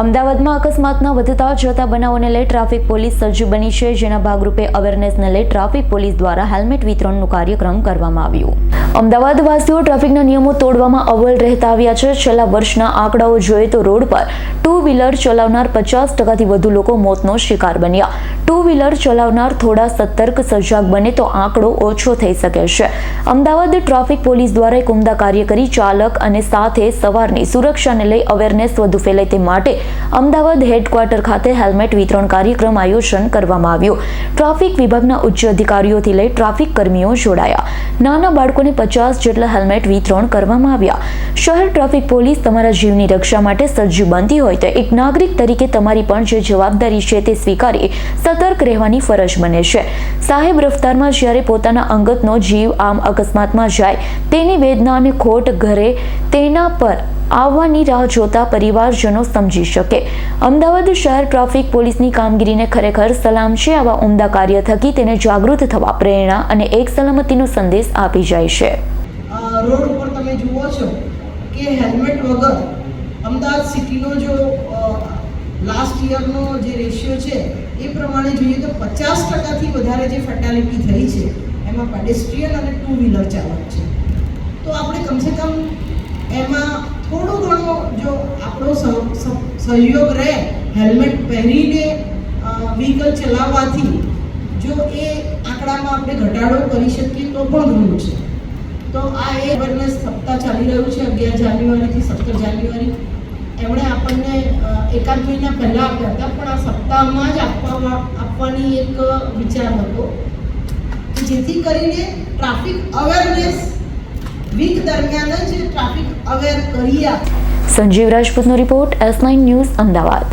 અમદાવાદમાં અકસ્માતના વધતા જતા બનાવોને લઈ ટ્રાફિક પોલીસ સજ્જ બની છે, જેના ભાગરૂપે અવેરનેસને લઈ ટ્રાફિક પોલીસ દ્વારા હેલ્મેટ વિતરણનું કાર્યક્રમ કરવામાં આવ્યું. અમદાવાદ વાસીઓ ટ્રાફિકના નિયમો તોડવામાં અવ્વલ રહેતા આવ્યા છે. છેલ્લા વર્ષના આંકડાઓ જોઈએ તો રોડ પર ટુ વ્હીલર ચલાવનાર પચાસ ટકાથી વધુ લોકો મોતનો શિકાર બન્યા. ટુ વ્હીલર ચલાવનાર થોડા સતર્ક સજાગ બને તો આંકડો ઓછો થઈ શકે છે. અમદાવાદ ટ્રાફિક પોલીસ દ્વારા એક ઉમદા કાર્ય કરી ચાલક અને સાથે સવારની સુરક્ષાને લઈ અવેરનેસ વધુ ફેલાય તે માટે અમદાવાદ હેડક્વાર્ટર ખાતે હેલ્મેટ વિતરણ કાર્યક્રમ આયોજન કરવામાં આવ્યો. ટ્રાફિક વિભાગના ઉચ્ચ અધિકારીઓથી લઈ ટ્રાફિક કર્મીઓ જોડાયા. નાના બાળકોને પચાસ જેટલા હેલ્મેટ વિતરણ કરવામાં આવ્યા. શહેર ટ્રાફિક પોલીસ તમારા જીવની રક્ષા માટે સજ્જ બનતી હોય તો એક નાગરિક તરીકે તમારી પણ જે જવાબદારી છે તે સ્વીકારી સતર્ક રહેવાની ફરજ બને છે. સાહેબ રફતારમાં જ્યારે પોતાના અંગતનો જીવ આમ અકસ્માતમાં જાય, તેની વેદના અને ખોટ ઘરે તેના પર આવવાની રાહ જોતા પરિવારજનો સમજી શકે. અમદાવાદ શહેર ટ્રાફિક પોલીસની કામગીરીને ખરેખર સલામ છે. આવા ઉમદા કાર્ય થકી તેને જાગૃત થવા પ્રેરણા અને એક સલામતીનો સંદેશ આપી જાય છે. રોડ ઉપર તમે જુઓ છો કે હેલ્મેટ વગર અમદાવાદ સિટીનો જો લાસ્ટ યરનો જે રેશિયો છે, એ પ્રમાણે જોઈએ તો પચાસ ટકાથી વધારે જે ફેટાલિટી થઈ છે, એમાં પેડેસ્ટ્રીયન અને ટુ વ્હીલર ચાલક છે. તો આપણે કમસે કમ એમાં થોડો ઘણો જો આપણો સહ- સહ- સહયોગ રહે હેલ્મેટ પહેરીને વ્હીકલ ચલાવવાથી, જો એ આંકડામાં આપણે ઘટાડો કરી શકીએ તો પણ ઘણું છે. તો આ એ અવેરનેસ સપ્તાહ ચાલી રહ્યું છે, અગિયાર જાન્યુઆરીથી સત્તર જાન્યુઆરી. એમણે આપણને એકાદ મહિના પહેલાં આપ્યા હતા, પણ આ સપ્તાહમાં જ આપવા આપવાની એક વિચાર હતો જેથી કરીને ટ્રાફિક અવેરનેસ વીક દરમિયાન જ ટ્રાફિક અવેર કરીએ Sanjeev રાજપૂતનો report S nine news Ahmedabad.